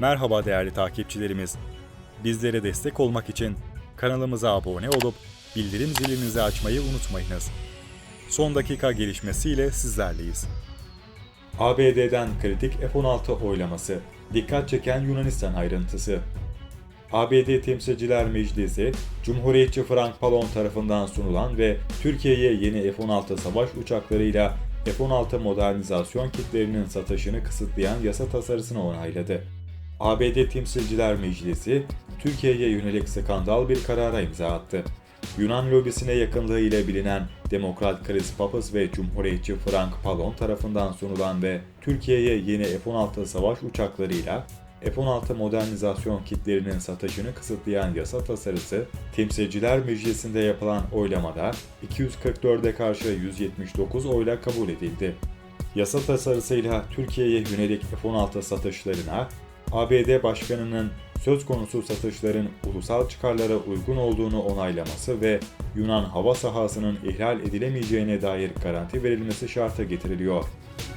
Merhaba değerli takipçilerimiz. Bizlere destek olmak için kanalımıza abone olup bildirim zilinizi açmayı unutmayınız. Son dakika gelişmesiyle sizlerleyiz. ABD'den kritik F-16 oylaması, dikkat çeken Yunanistan ayrıntısı. ABD Temsilciler Meclisi, Cumhuriyetçi Frank Pallon tarafından sunulan ve Türkiye'ye yeni F-16 savaş uçaklarıyla F-16 modernizasyon kitlerinin satışını kısıtlayan yasa tasarısını onayladı. ABD Temsilciler Meclisi, Türkiye'ye yönelik skandal bir karara imza attı. Yunan lobisine yakınlığı ile bilinen Demokrat Chris Pappas ve Cumhuriyetçi Frank Pallon tarafından sunulan ve Türkiye'ye yeni F-16 savaş uçaklarıyla F-16 modernizasyon kitlerinin satışını kısıtlayan yasa tasarısı, Temsilciler Meclisi'nde yapılan oylamada 244'e karşı 179 oyla kabul edildi. Yasa tasarısıyla Türkiye'ye yönelik F-16 satışlarına ABD Başkanı'nın söz konusu satışların ulusal çıkarlara uygun olduğunu onaylaması ve Yunan hava sahasının ihlal edilemeyeceğine dair garanti verilmesi şartı getiriliyor.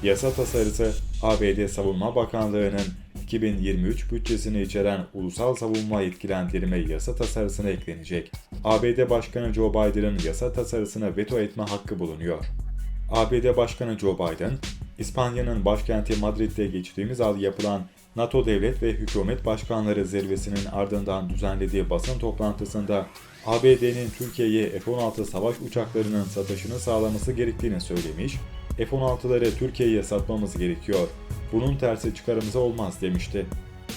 Yasa tasarısı ABD Savunma Bakanlığı'nın 2023 bütçesini içeren ulusal savunma yetkilendirme yasa tasarısına eklenecek. ABD Başkanı Joe Biden'ın yasa tasarısına veto etme hakkı bulunuyor. ABD Başkanı Joe Biden, İspanya'nın başkenti Madrid'de geçtiğimiz ay yapılan NATO devlet ve hükümet başkanları zirvesinin ardından düzenlediği basın toplantısında ABD'nin Türkiye'ye F-16 savaş uçaklarının satışını sağlaması gerektiğini söylemiş, F-16'ları Türkiye'ye satmamız gerekiyor. Bunun tersi çıkarımıza olmaz demişti.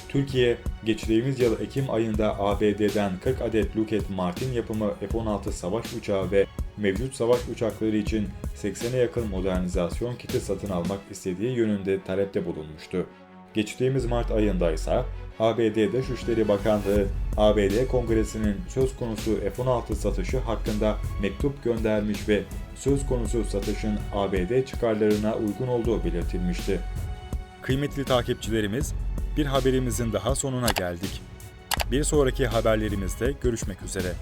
Türkiye, geçtiğimiz yıl Ekim ayında ABD'den 40 adet Lockheed Martin yapımı F-16 savaş uçağı ve mevcut savaş uçakları için 80'e yakın modernizasyon kiti satın almak istediği yönünde talepte bulunmuştu. Geçtiğimiz Mart ayında ise ABD Dışişleri Bakanlığı, ABD Kongresi'nin söz konusu F-16 satışı hakkında mektup göndermiş ve söz konusu satışın ABD çıkarlarına uygun olduğu belirtilmişti. Kıymetli takipçilerimiz, bir haberimizin daha sonuna geldik. Bir sonraki haberlerimizde görüşmek üzere.